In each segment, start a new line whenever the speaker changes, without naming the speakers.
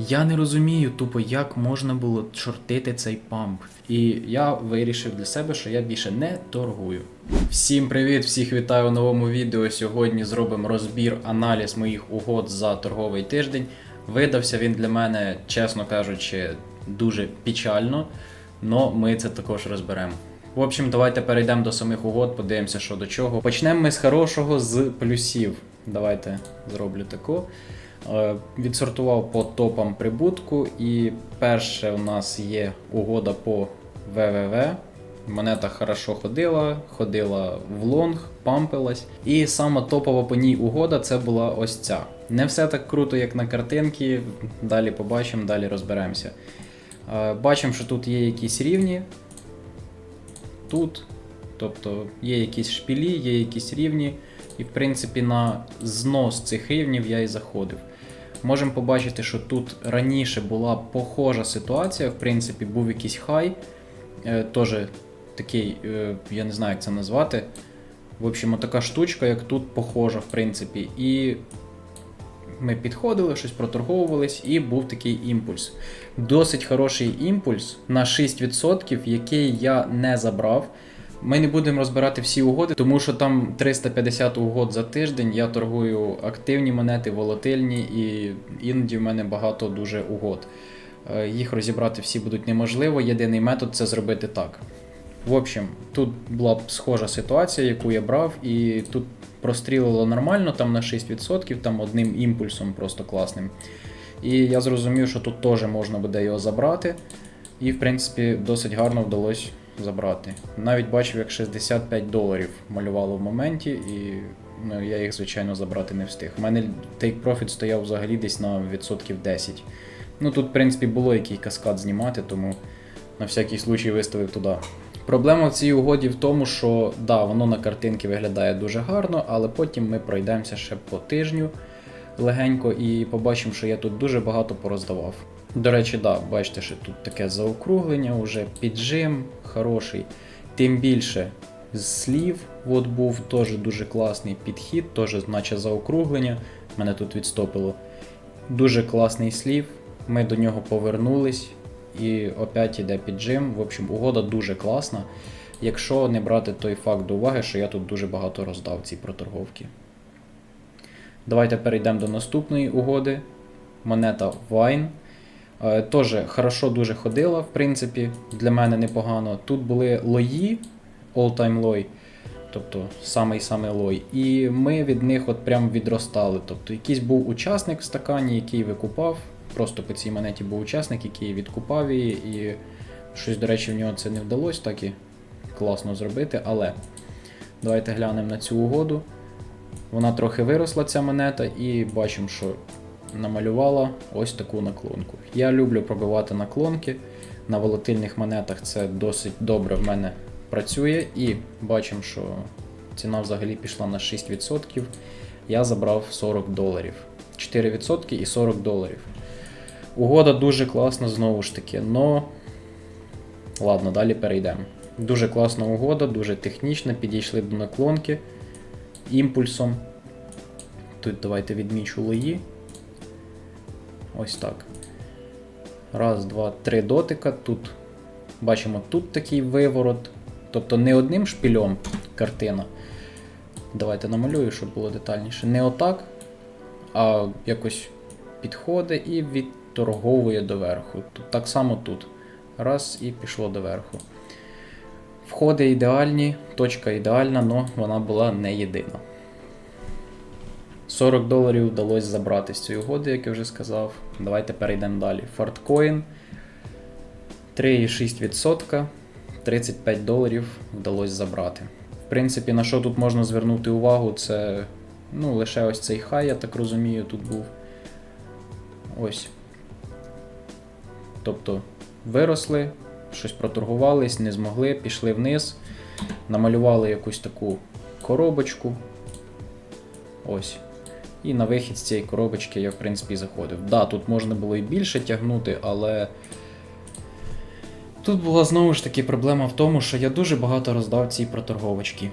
Я не розумію тупо, як можна було шортити цей памп. І я вирішив для себе, що я більше не торгую. Всім привіт, всіх вітаю у новому відео. Сьогодні зробимо розбір, аналіз моїх угод за торговий тиждень. Видався він для мене, чесно кажучи, дуже печально, але ми це також розберемо. В общем, давайте перейдемо до самих угод, подивимося, що до чого. Почнемо ми з хорошого, з плюсів. Давайте зроблю таку. Е, Відсортував по топам прибутку, і перше у нас є угода по ВВВ. Монета хорошо ходила, ходила в лонг, пампилась. І сама топова по ній угода це була ось ця. Не все так круто, як на картинці. Далі побачимо, далі розберемося. Е, Бачимо, що тут є якісь рівні. Тут. Тобто є якісь шпілі, є якісь рівні. І, в принципі, на знос цих рівнів я і заходив. Можемо побачити, що тут раніше була похожа ситуація. В принципі, був якийсь хай. Е, Теж такий, е, я не знаю, як це назвати. В общем, така штучка, як тут похожа, в принципі. І ми підходили, щось проторговувались, і був такий імпульс. Досить хороший імпульс на 6%, який я не забрав. Ми не будемо розбирати всі угоди, тому що там 350 угод за тиждень. Я торгую активні монети, волатильні, і іноді в мене багато дуже угод. Е, Їх розібрати всі будуть неможливо. Єдиний метод це зробити так. В общем, тут була б схожа ситуація, яку я брав, і тут прострілило нормально, там на 6%, там одним імпульсом просто класним. І я зрозумів, що тут теж можна буде його забрати. І, в принципі, досить гарно вдалося забрати. Навіть бачив, як 65 доларів малювало в моменті, і ну, я їх, звичайно, забрати не встиг. У мене take profit стояв взагалі десь на відсотків 10. Ну тут, в принципі, було який каскад знімати, тому на всякий случай виставив туди. Проблема в цій угоді в тому, що да, воно на картинці виглядає дуже гарно, але потім ми пройдемося ще по тижню легенько і побачимо, що я тут дуже багато пороздавав. До речі, да, бачите, що тут таке заокруглення, вже піджим хороший. Тим більше з слів, от був теж дуже класний підхід, теж наче заокруглення. Мене тут відстопило. Дуже класний слів. Ми до нього повернулись. І опять іде піджим. В общем, угода дуже класна. Якщо не брати той факт до уваги, що я тут дуже багато роздав ці проторговки. Давайте перейдемо до наступної угоди. Монета Vine. Е, Теж хорошо дуже ходила, в принципі, для мене непогано. Тут були лої, all-time лой, тобто самий-самий лой. І ми від них от прям відростали. Тобто якийсь був учасник в стакані, який викупав. Просто по цій монеті був учасник, який відкупав її, і щось, до речі, в нього це не вдалося так і класно зробити. Але давайте глянемо на цю угоду. Вона трохи виросла, ця монета, і бачимо, що намалювала ось таку наклонку. Я люблю пробивати наклонки. На волатильних монетах це досить добре в мене працює. І бачимо, що ціна взагалі пішла на 6%. Я забрав 40 доларів. 4% і 40 доларів. Угода дуже класна, знову ж таки, но. Ладно, далі перейдемо. Дуже класна угода, дуже технічна, підійшли до наклонки імпульсом. Тут давайте відмічу лої. Ось так. Раз, два, три дотика. Тут бачимо тут такий виворот. Тобто не одним шпильом картина. Давайте намалюю, щоб було детальніше. Не отак, а якось підходить і відторговує доверху. Тут так само тут. Раз і пішло доверху. Входи ідеальні, точка ідеальна, але вона була не єдина. 40 доларів вдалося забрати з цієї угоди, як я вже сказав. Давайте перейдемо далі. Форткоін 3,6%. 35 доларів вдалося забрати. В принципі, на що тут можна звернути увагу, це ну, лише ось цей хай, я так розумію, тут був. Ось. Тобто виросли, щось проторгувались, не змогли, пішли вниз, намалювали якусь таку коробочку. Ось. І на вихід з цієї коробочки я, в принципі, заходив. Да, тут можна було і більше тягнути, але. Тут була знову ж таки проблема в тому, що я дуже багато роздав ці проторговочки.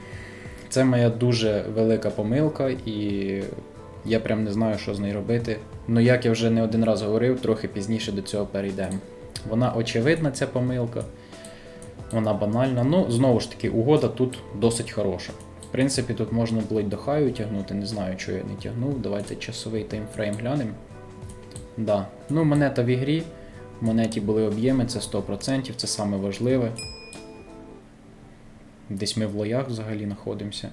Це моя дуже велика помилка, і Я прям не знаю, що з нею робити. Ну, як я вже не один раз говорив, трохи пізніше до цього перейдемо. Вона очевидна, ця помилка. Вона банальна. Ну, знову ж таки, угода тут досить хороша. Принципі, тут можна й до хаю тягнути, не знаю, чого я не тягнув. Давайте часовий таймфрейм глянемо. Да. Ну, монета в ігрі. В монеті були об'єми, це 100%, це саме важливе. Десь ми в лоях взагалі знаходимося.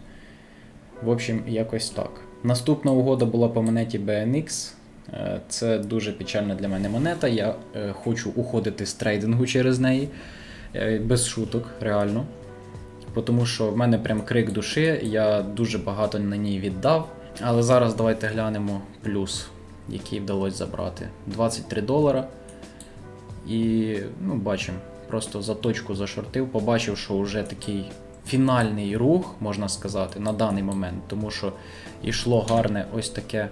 В общем, якось так. Наступна угода була по монеті BNX. Е, Це дуже печальна для мене монета. Я е, хочу уходити з трейдингу через неї. Е, Без шуток, реально. Тому що в мене прям крик душі, я дуже багато на ній віддав. Але зараз давайте глянемо плюс, який вдалося забрати. 23 долара. І ну, бачимо, просто за точку зашортив, побачив, що вже такий фінальний рух, можна сказати, на даний момент. Тому що йшло гарне ось таке,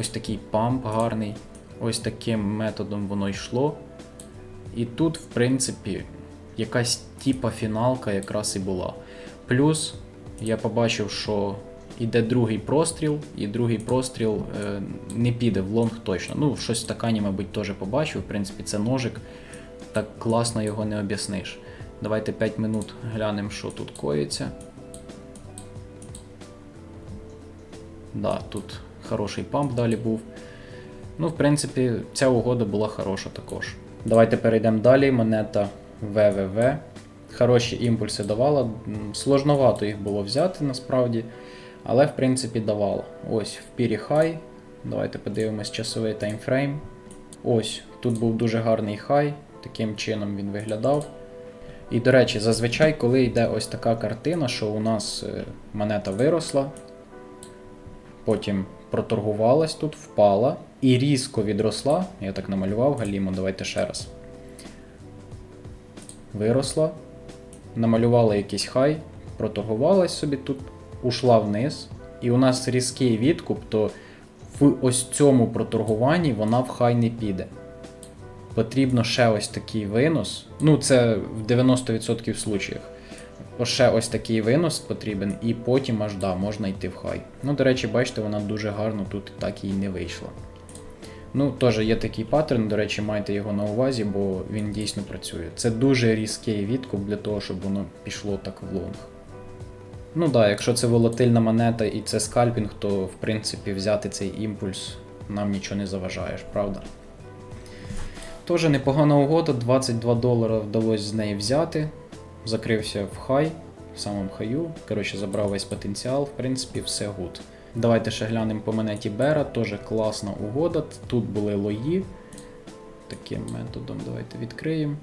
ось такий памп гарний, ось таким методом воно йшло. І тут, в принципі, якась типа фіналка якраз і була. Плюс я побачив, що іде другий простріл, і другий простріл е, не піде в лонг точно. Ну, щось в стакані, мабуть, теж побачив. В принципі, це ножик. Так класно його не об'ясниш. Давайте 5 минут глянемо, що тут коїться. Да, тут хороший памп далі був. Ну, в принципі, ця угода була хороша також. Давайте перейдемо далі. Монета ВВВ. Хороші імпульси давала. Сложновато їх було взяти насправді. Але, в принципі, давала. Ось в пірі хай. Давайте подивимось часовий таймфрейм. Ось, тут був дуже гарний хай. Таким чином він виглядав. І, до речі, зазвичай, коли йде ось така картина, що у нас е, монета виросла, потім проторгувалась тут, впала і різко відросла. Я так намалював галіму, давайте ще раз. Виросла, намалювала якийсь хай, проторгувалась собі тут, ушла вниз. І у нас різкий відкуп, то в ось цьому проторгуванні вона в хай не піде. Потрібно ще ось такий винос. Ну, це в 90% случаях. Ще ось такий винос потрібен, і потім аж да, можна йти в хай. Ну, до речі, бачите, вона дуже гарно тут так і не вийшла. Ну, теж є такий паттерн, до речі, майте його на увазі, бо він дійсно працює. Це дуже різкий відкуп для того, щоб воно пішло так в лонг. Ну так, да, якщо це волатильна монета і це скальпінг, то в принципі взяти цей імпульс нам нічого не заважаєш, правда? Тоже непогана угода, 22 долара вдалося з неї взяти. Закрився в хай, в самому хаю. Коротше, забрав весь потенціал, в принципі, все гуд. Давайте ще глянемо по монеті Бера, теж класна угода. Тут були лої. Таким методом давайте відкриємо.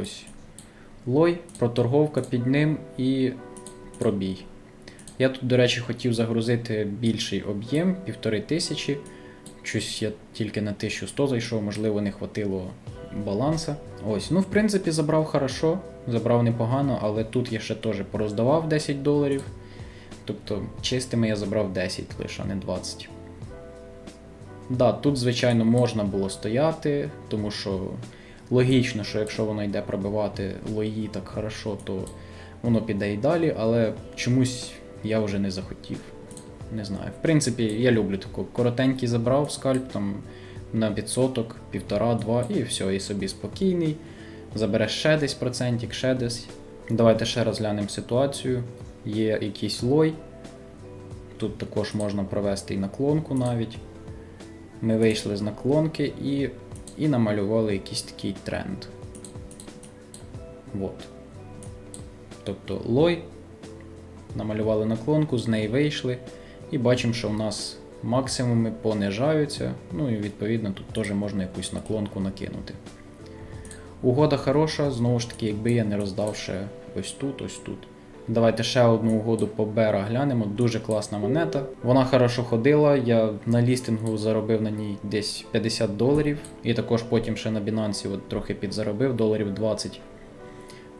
Ось. Лой, проторговка під ним і пробій. Я тут, до речі, хотів загрузити більший об'єм, півтори тисячі. Щось я тільки на 1100 зайшов, можливо, не хватило баланса. Ось, ну, в принципі, забрав хорошо, забрав непогано, але тут я ще теж пороздавав 10 доларів. Тобто, чистими я забрав 10 лише, а не 20. Да, тут, звичайно, можна було стояти, тому що логічно, що якщо воно йде пробивати лої так хорошо, то воно піде і далі, але чомусь я вже не захотів. Не знаю. В принципі, я люблю таку. Коротенький забрав скальп там на відсоток, півтора-два, і все, і собі спокійний. Забереш ще десь процентик, ще десь. Давайте ще раз глянемо ситуацію. Є якийсь лой. Тут також можна провести і наклонку навіть. Ми вийшли з наклонки і, і намалювали якийсь такий тренд. Вот. Тобто лой. Намалювали наклонку, з неї вийшли. І бачимо, що в нас максимуми понижаються. Ну і відповідно тут теж можна якусь наклонку накинути. Угода хороша, знову ж таки, якби я не роздав ще ось тут, ось тут. Давайте ще одну угоду по Бера глянемо. Дуже класна монета. Вона хорошо ходила. Я на лістингу заробив на ній десь 50 доларів. І також потім ще на Binance от трохи підзаробив, доларів 20.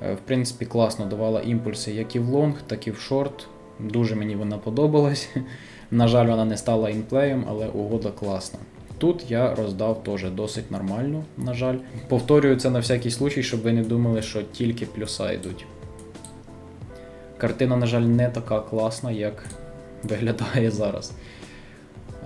Е, В принципі, класно давала імпульси як і в лонг, так і в шорт. Дуже мені вона подобалась. На жаль, вона не стала інплеєм, але угода класна. Тут я роздав теж досить нормально, на жаль. Повторюю це на всякий случай, щоб ви не думали, що тільки плюса йдуть. Картина, на жаль, не така класна, як виглядає зараз.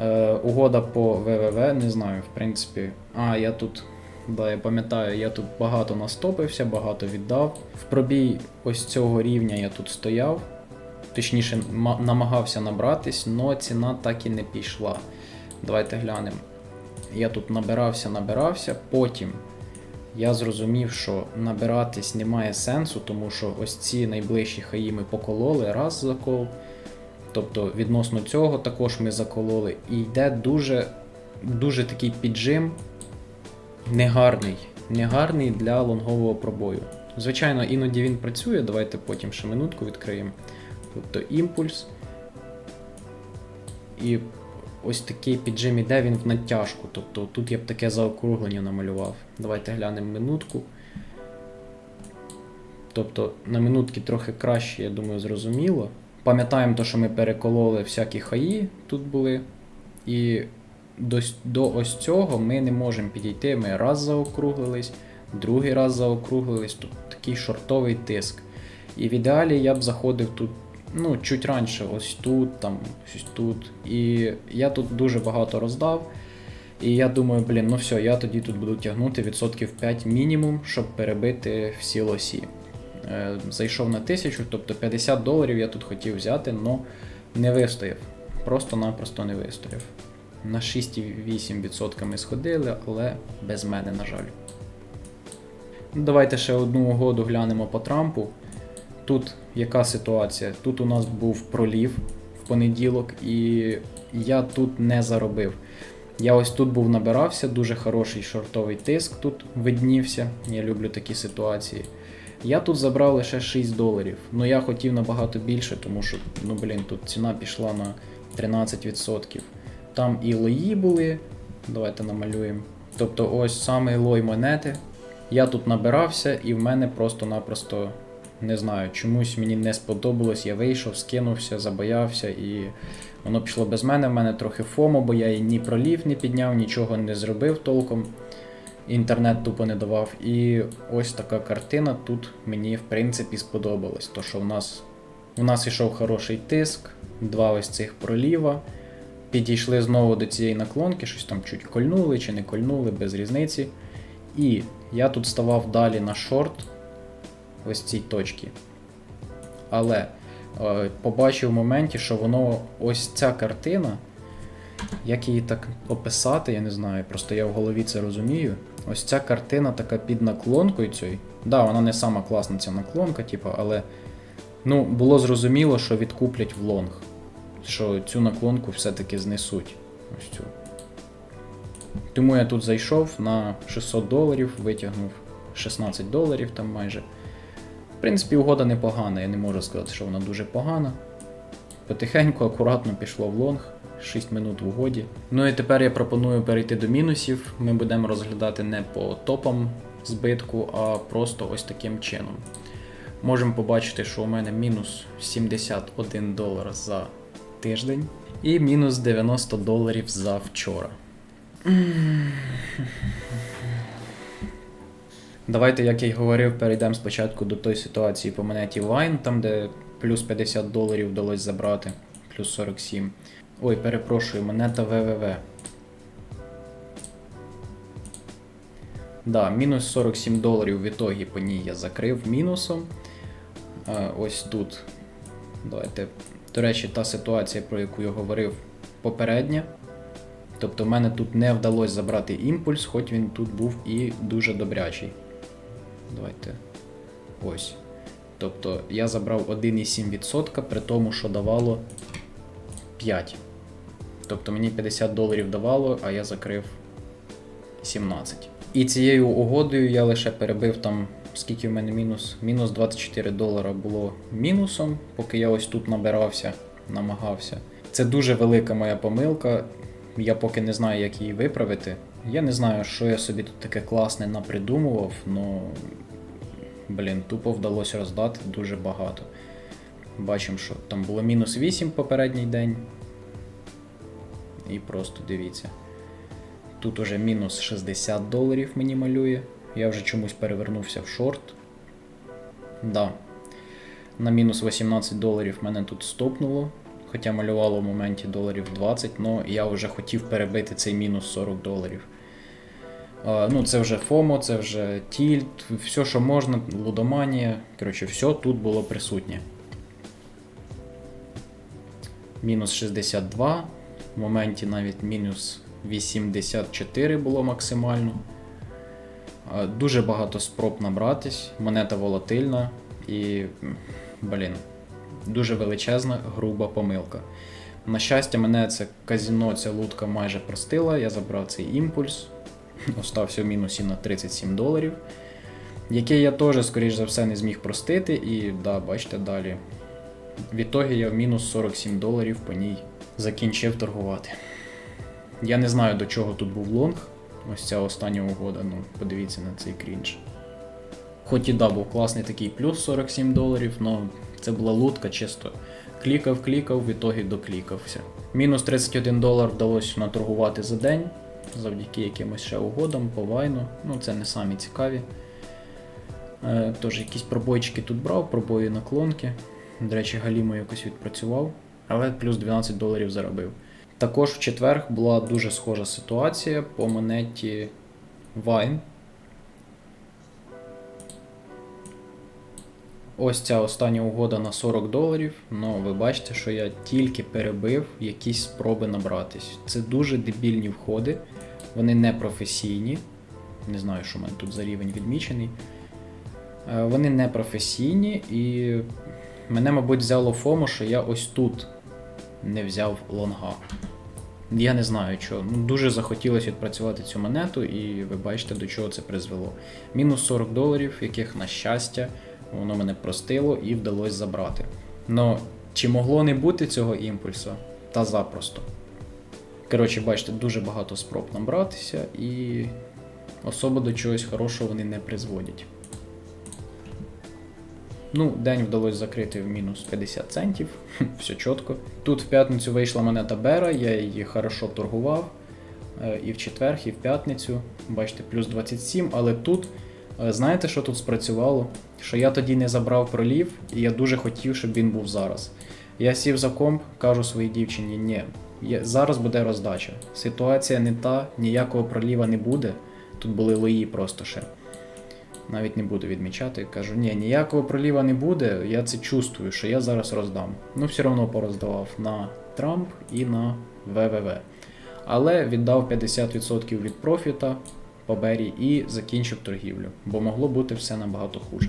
Е, угода по ВВВ, не знаю, в принципі. А, я тут, да, я пам'ятаю, я тут багато настопився, багато віддав. В пробій ось цього рівня я тут стояв. Точніше, намагався набратись, але ціна так і не пішла. Давайте глянемо. Я тут набирався, набирався, потім я зрозумів, що набиратись немає сенсу, тому що ось ці найближчі хаї ми покололи, раз закол. Тобто відносно цього також ми закололи. І йде дуже, дуже такий піджим негарний. Негарний для лонгового пробою. Звичайно, іноді він працює, давайте потім ще минутку відкриємо. Тобто імпульс. І ось такий піджим іде він в натяжку. Тобто тут я б таке заокруглення намалював. Давайте глянемо минутку. Тобто на минутки трохи краще, я думаю, зрозуміло. Пам'ятаємо те, що ми перекололи всякі хаї тут були. І до, до ось цього ми не можемо підійти. Ми раз заокруглились, другий раз заокруглились. Тут такий шортовий тиск. І в ідеалі я б заходив тут, ну, чуть раніше, ось тут, там, ось тут. І я тут дуже багато роздав. І я думаю, блін, ну все, я тоді тут буду тягнути відсотків 5 мінімум, щоб перебити всі лосі. Е, зайшов на 1000, тобто 50 доларів я тут хотів взяти, але не вистояв. Просто-напросто не вистояв. На 6,8% ми сходили, але без мене, на жаль. Ну, Давайте ще одну угоду глянемо по Трампу. Тут яка ситуація? Тут у нас був пролів в понеділок, і я тут не заробив. Я ось тут був набирався, дуже хороший шортовий тиск тут виднівся. Я люблю такі ситуації. Я тут забрав лише 6 доларів. Ну я хотів набагато більше, тому що, ну блін, тут ціна пішла на 13%. Там і лої були. Давайте намалюємо. Тобто ось самий лой монети. Я тут набирався, і в мене просто-напросто не знаю, чомусь мені не сподобалось. Я вийшов, скинувся, забоявся, і воно пішло без мене. В мене трохи фомо, бо я і ні пролів не підняв, нічого не зробив толком. Інтернет тупо не давав. І ось така картина тут мені в принципі сподобалась. То що в нас у нас ішов хороший тиск, два ось цих проліва. Підійшли знову до цієї наклонки, щось там чуть кольнули чи не кольнули, без різниці. І я тут ставав далі на шорт, ось цій точці. Але е, побачив в моменті, що воно ось ця картина, як її так описати, я не знаю, просто я в голові це розумію. Ось ця картина така під наклонкою цією. Да, вона не сама класна ця наклонка, типу, але ну, було зрозуміло, що відкуплять в лонг. Що цю наклонку все-таки знесуть. Ось цю. Тому я тут зайшов на 600 доларів, витягнув 16 доларів там майже. Принципі, угода непогана, я не можу сказати, що вона дуже погана. Потихеньку, акуратно пішло в лонг, 6 минут в угоді. Ну і тепер я пропоную перейти до мінусів. Ми будемо розглядати не по топам збитку, а просто ось таким чином. Можемо побачити, що у мене мінус 71 долар за тиждень і мінус 90 доларів за вчора. Давайте, як я й говорив, перейдемо спочатку до той ситуації по монеті Wine, там де плюс 50 доларів вдалося забрати, плюс 47. Ой, перепрошую, монета ВВВ. Да, мінус 47 доларів в ітогі по ній я закрив мінусом. А, ось тут. Давайте. До речі, та ситуація, про яку я говорив попередня. Тобто в мене тут не вдалося забрати імпульс, хоч він тут був і дуже добрячий. Давайте. Ось. Тобто я забрав 1,7% при тому, що давало 5. Тобто мені 50 доларів давало, а я закрив 17. І цією угодою я лише перебив там, скільки в мене мінус? Мінус 24 долара було мінусом, поки я ось тут набирався, намагався. Це дуже велика моя помилка. Я поки не знаю, як її виправити. Я не знаю, що я собі тут таке класне напридумував, але, блін, тупо вдалося роздати дуже багато. Бачимо, що там було мінус 8 попередній день. І просто дивіться. Тут уже мінус 60 доларів мені малює. Я вже чомусь перевернувся в шорт. Да. На мінус 18 доларів мене тут стопнуло. хоча малювало в моменті доларів 20, але я вже хотів перебити цей мінус 40 доларів. Ну, це вже FOMO, це вже тільт, все, що можна, лудоманія. Коротше, все тут було присутнє. Мінус 62, в моменті навіть мінус 84 було максимально. Дуже багато спроб набратись, монета волатильна і, блін, дуже величезна, груба помилка. На щастя, мене це казіно, ця лутка майже простила. Я забрав цей імпульс, остався в мінусі на 37 доларів, який я теж, скоріш за все, не зміг простити. І да, бачите, далі. В ітогі я в мінус 47 доларів по ній закінчив торгувати. Я не знаю, до чого тут був лонг. Ось ця остання угода, ну подивіться на цей крінж. Хоч і да, був класний такий плюс 47 доларів, але це була лутка, чисто клікав, клікав, в ітогі доклікався. Мінус 31 долар вдалося наторгувати за день, завдяки якимось ще угодам по вайну. Ну, це не самі цікаві. Е, Тож якісь пробойчики тут брав, пробої наклонки. До речі, Галімо якось відпрацював, але плюс 12 доларів заробив. Також в четвер була дуже схожа ситуація по монеті Vine. Ось ця остання угода на 40 доларів. Ну, ви бачите, що я тільки перебив якісь спроби набратись. Це дуже дебільні входи, вони не професійні. Не знаю, що в мене тут за рівень відмічений. Е, Вони не професійні і мене, мабуть, взяло фому, що я ось тут не взяв лонга. Я не знаю чого. Ну, дуже захотілося відпрацювати цю монету, і ви бачите, до чого це призвело. Мінус 40 доларів, яких, на щастя, воно мене простило і вдалося забрати. Но чи могло не бути цього імпульсу? Та запросто. Коротше, бачите, дуже багато спроб набратися, і особо до чогось хорошого вони не призводять. Ну, день вдалося закрити в мінус 50 центів, все чітко. Тут в п'ятницю вийшла монета Бера, я її хорошо торгував. Е, І в четвер, і в п'ятницю. Бачите, плюс 27, але тут, знаєте, що тут спрацювало? Що я тоді не забрав пролів, і я дуже хотів, щоб він був зараз. Я сів за комп, кажу своїй дівчині, ні, зараз буде роздача. Ситуація не та, ніякого проліва не буде. Тут були лої просто ще навіть не буду відмічати. Кажу, ні, ніякого проліва не буде, я це чувствую, що я зараз роздам. Ну, все одно пороздавав на Трамп і на ВВВ. Але віддав 50% від профіта по Бері і закінчив торгівлю, бо могло бути все набагато хуже.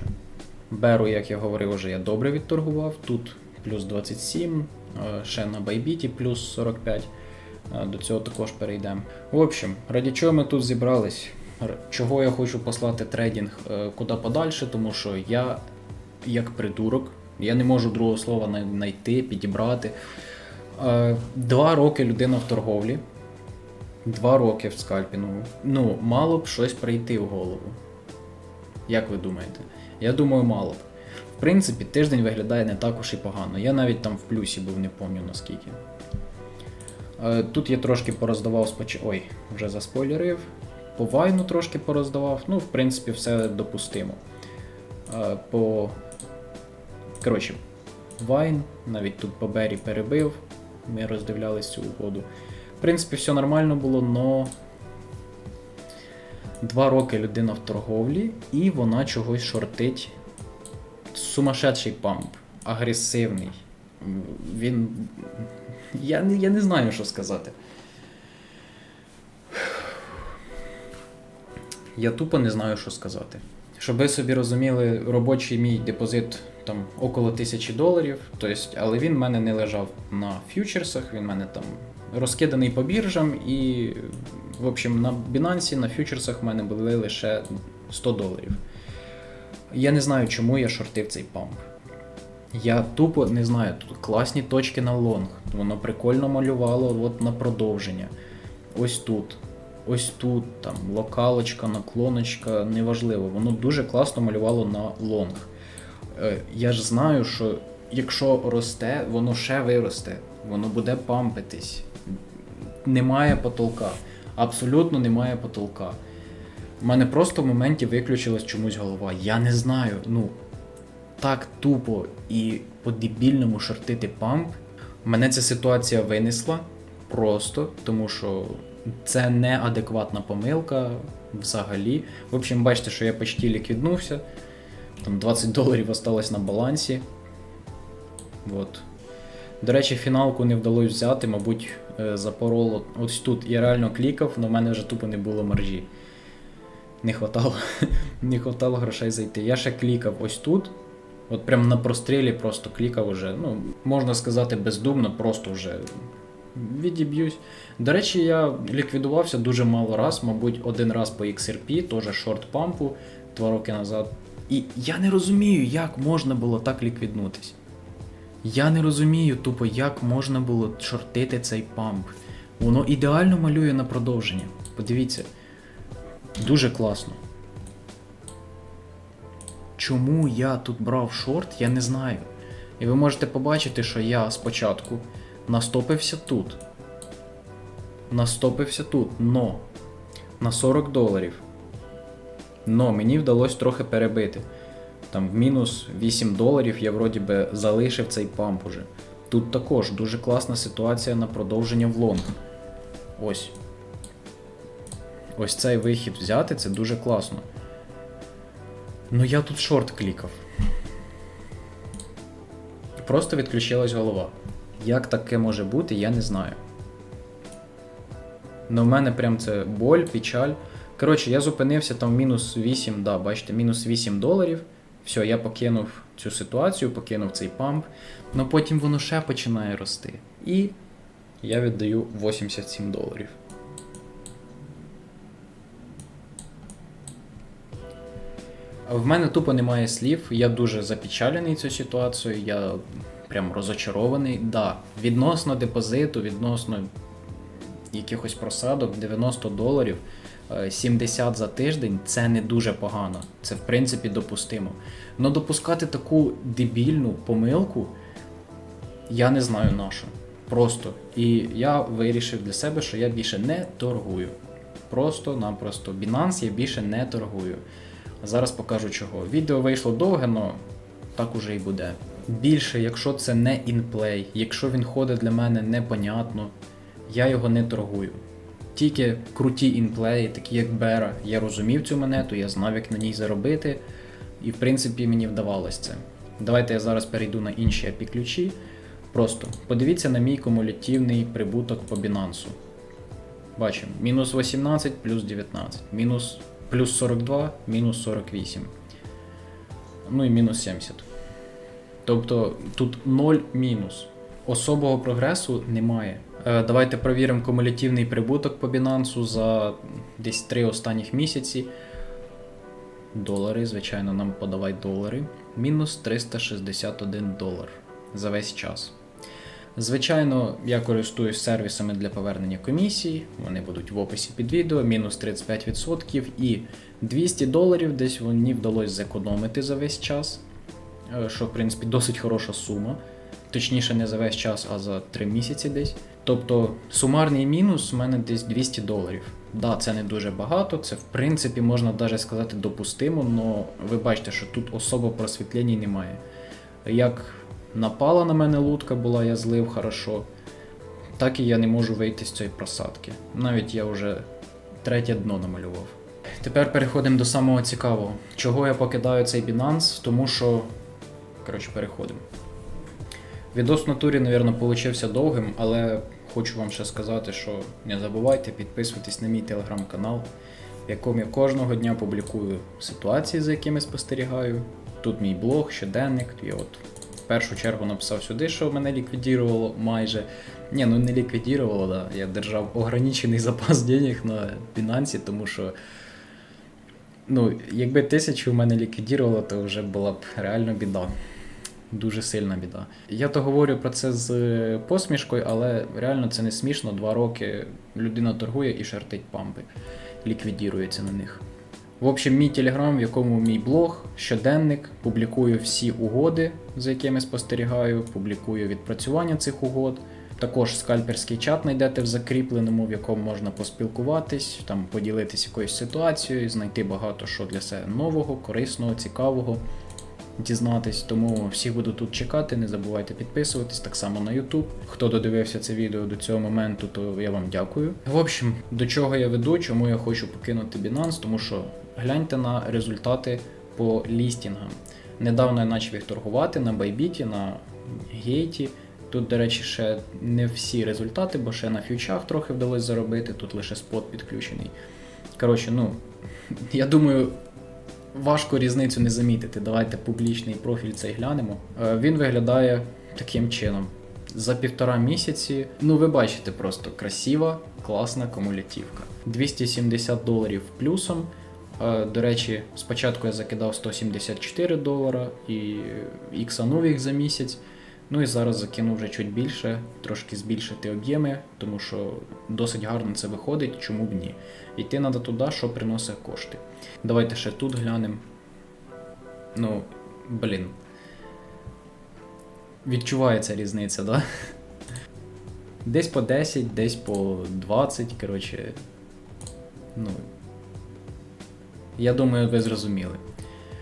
Беру, як я говорив, вже я добре відторгував. Тут плюс 27, е, ще на Байбіті плюс 45. Е, До цього також перейдемо. В общем, раді чого ми тут зібрались? Чого я хочу послати трейдинг е, куди подальше, тому що я, як придурок, я не можу другого слова знайти, підібрати. Два роки людина в торговлі, два роки в скальпінгу. Ну, мало б щось прийти в голову. Як ви думаєте? Я думаю, мало б. В принципі, тиждень виглядає не так уж і погано. Я навіть там в плюсі був, не пам'ятаю наскільки. Е, Тут я трошки пороздавав споч... Ой, вже заспойлерив. По вайну трошки пороздавав. Ну, в принципі, все допустимо. Е, По. Коротше, вайн, навіть тут по Бері перебив. Ми роздивлялись цю угоду. Принципі, все нормально було, но. Два роки людина в торговлі, і вона чогось шортить. Сумасшедший памп, агресивний. Він. Я, я не знаю, що сказати. Я тупо не знаю, що сказати. Щоб ви собі розуміли, робочий мій депозит там около тисячі доларів, тобто, але він в мене не лежав на фьючерсах, він в мене там розкиданий по біржам, і, в общем, на Binance, на фьючерсах в мене були лише 100 доларів. Я не знаю, чому я шортив цей памп. Я тупо не знаю, тут класні точки на лонг. Воно прикольно малювало от на продовження. Ось тут. Ось тут, там, локалочка, наклоночка, неважливо. Воно дуже класно малювало на лонг. Е, я ж знаю, що якщо росте, воно ще виросте, воно буде пампитись. Немає потолка. Абсолютно немає потолка. У мене просто в моменті виключилась чомусь голова. Я не знаю. Ну, так тупо і по-дебільному шортити памп. Мене ця ситуація винесла просто, тому що це неадекватна помилка взагалі. В общем, бачите, що я почти ліквіднувся. Там 20 доларів осталось на балансі. От. До речі, фіналку не вдалося взяти, мабуть, е, запороло. Ось тут я реально клікав, але в мене вже тупо не було маржі. Не хватало, не хватало грошей зайти. Я ще клікав ось тут. От прям на прострілі просто клікав уже. Ну, можна сказати, бездумно, просто вже відіб'юсь. До речі, я ліквідувався дуже мало раз, мабуть, один раз по XRP, теж шорт пампу два роки назад. І я не розумію, як можна було так ліквіднутись. Я не розумію тупо, як можна було шортити цей памп. Воно ідеально малює на продовження. Подивіться. Дуже класно. Чому я тут брав шорт, я не знаю. І ви можете побачити, що я спочатку настопився тут. Настопився тут, но на 40 доларів. Но мені вдалося трохи перебити. Там в мінус 8 доларів я вроді би залишив цей памп уже. Тут також дуже класна ситуація на продовження в лонг. Ось. Ось цей вихід взяти, це дуже класно. Ну я тут шорт клікав. Просто відключилась голова. Як таке може бути, я не знаю. Ну, в мене прям це боль, печаль. Коротше, я зупинився там мінус 8, да, бачите, мінус 8 доларів. Все, я покинув цю ситуацію, покинув цей памп. Но потім воно ще починає рости. І я віддаю 87 доларів. В мене тупо немає слів, я дуже запечалений цією ситуацією, я прям розочарований. Да, відносно депозиту, відносно якихось просадок 90 доларів, 70 за тиждень це не дуже погано. Це в принципі допустимо. Но допускати таку дебільну помилку я не знаю на що. Просто. І я вирішив для себе, що я більше не торгую. Просто-напросто. Binance я більше не торгую. Зараз покажу чого. Відео вийшло довге, але так уже і буде. Більше, якщо це не інплей, якщо він ходить для мене непонятно, я його не торгую. Тільки круті інплеї, такі як Бера, я розумів цю монету, я знав, як на ній заробити, і в принципі мені вдавалось це. Давайте я зараз перейду на інші API ключі. Просто подивіться на мій кумулятивний прибуток по Binance. Бачимо, мінус 18 плюс 19, мінус плюс 42, мінус 48. Ну і мінус 70. Тобто тут 0 мінус. Особого прогресу немає. Е, Давайте провіримо кумулятивний прибуток по Binance за десь 3 останніх місяці. Долари, звичайно, нам подавай долари. Мінус 361 долар за весь час. Звичайно, я користуюсь сервісами для повернення комісій, вони будуть в описі під відео, мінус 35% і 200 доларів десь мені вдалося зекономити за весь час, е, що в принципі досить хороша сума. Точніше, не за весь час, а за 3 місяці десь. Тобто сумарний мінус у мене десь 200 доларів. Да, це не дуже багато, це в принципі можна навіть сказати допустимо, але ви бачите, що тут особо просвітлень немає. Як напала на мене лутка була, я злив хорошо, так і я не можу вийти з цієї просадки. Навіть я вже третє дно намалював. Тепер переходимо до самого цікавого. Чого я покидаю цей Binance? Тому що. Коротше, переходимо. Відос в натурі, мабуть, получився довгим, але хочу вам ще сказати, що не забувайте підписуватись на мій телеграм-канал, в якому я кожного дня публікую ситуації, за якими спостерігаю. Тут мій блог, щоденник. Я от в першу чергу написав сюди, що мене ліквідірувало майже. Ні, ну не ліквідірувало, да. Я держав ограничений запас денег на Binance, тому що. Ну, якби тисячу в мене ліквідірувало, то вже була б реально біда. Дуже сильна біда. Я то говорю про це з е, посмішкою, але реально це не смішно. Два роки людина торгує і шартить пампи, ліквідірується на них. В общем, мій телеграм, в якому мій блог, щоденник, публікую всі угоди, за якими спостерігаю, публікую відпрацювання цих угод. Також скальперський чат знайдете в закріпленому, в якому можна поспілкуватись, там поділитись якоюсь ситуацією, знайти багато що для себе нового, корисного, цікавого. Дізнатись. Тому всіх буду тут чекати. Не забувайте підписуватись так само на YouTube. Хто додивився це відео до цього моменту, то я вам дякую. В общем, до чого я веду, чому я хочу покинути Binance, тому що гляньте на результати по лістінгам. Недавно я почав їх торгувати на Bybit, на Гейті. Тут, до речі, ще не всі результати, бо ще на фьючах трохи вдалося заробити, тут лише спот підключений. Коротше, ну, я думаю, важко різницю не замітити. Давайте публічний профіль цей глянемо. Е, Він виглядає таким чином. За півтора місяці, ну ви бачите, просто красива, класна кумулятивка. 270 доларів плюсом. Е, До речі, спочатку я закидав 174 долара і іксанув їх за місяць. Ну і зараз закину вже чуть більше, трошки збільшити об'єми, тому що досить гарно це виходить, чому б ні. Йти треба туди, що приносить кошти. Давайте ще тут глянемо. Ну, блін. Відчувається різниця, да? Десь по 10, десь по 20, коротше. Ну. Я думаю, ви зрозуміли.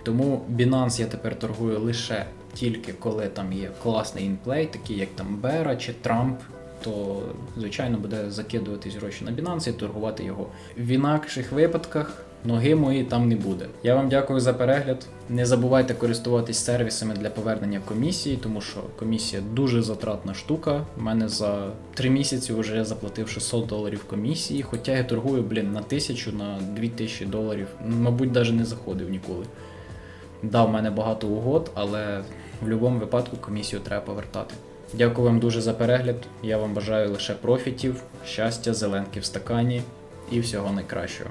Тому Binance я тепер торгую лише тільки коли там є класний інплей, такий як там Бера чи Трамп, то звичайно буде закидуватись гроші на Binance і торгувати його. В інакших випадках ноги мої там не буде. Я вам дякую за перегляд. Не забувайте користуватись сервісами для повернення комісії, тому що комісія дуже затратна штука. У мене за 3 місяці вже заплатив 600 доларів комісії, хоча я торгую, блін, на 1000, на 2000 доларів. Мабуть, навіть не заходив ніколи. Да, в мене багато угод, але в будь-якому випадку комісію треба повертати. Дякую вам дуже за перегляд. Я вам бажаю лише профітів, щастя, зеленки в стакані і всього найкращого.